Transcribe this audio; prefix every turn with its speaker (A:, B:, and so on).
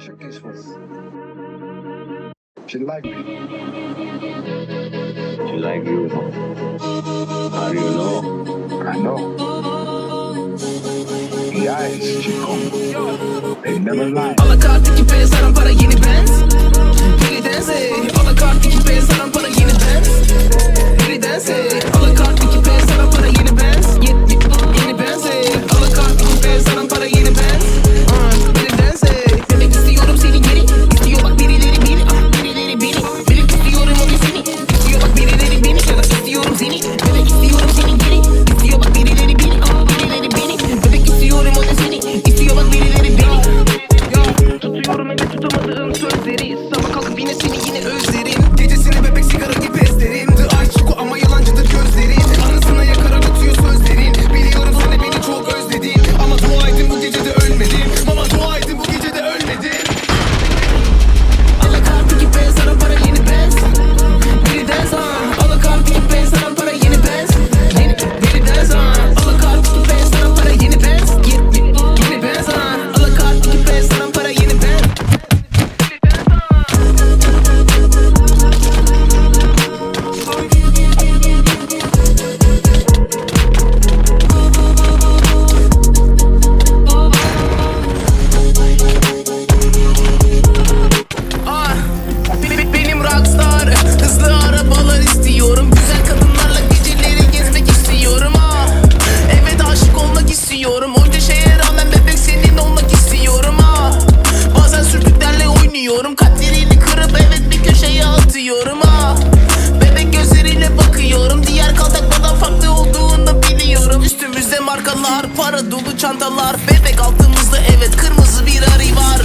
A: She kiss me. She like me.
B: She like you. How do you know?
A: I know. The eyes, she come. They never lie.
C: All the cars that you pay invested in atıyorum Kaderini kırıp evet bir köşeye atıyorum. Ha Bebek gözleriyle bakıyorum. Diğer kaltakmadan farklı olduğunu biliyorum. Üstümüzde markalar para dolu çantalar. Bebek altımızda evet kırmızı bir arı var.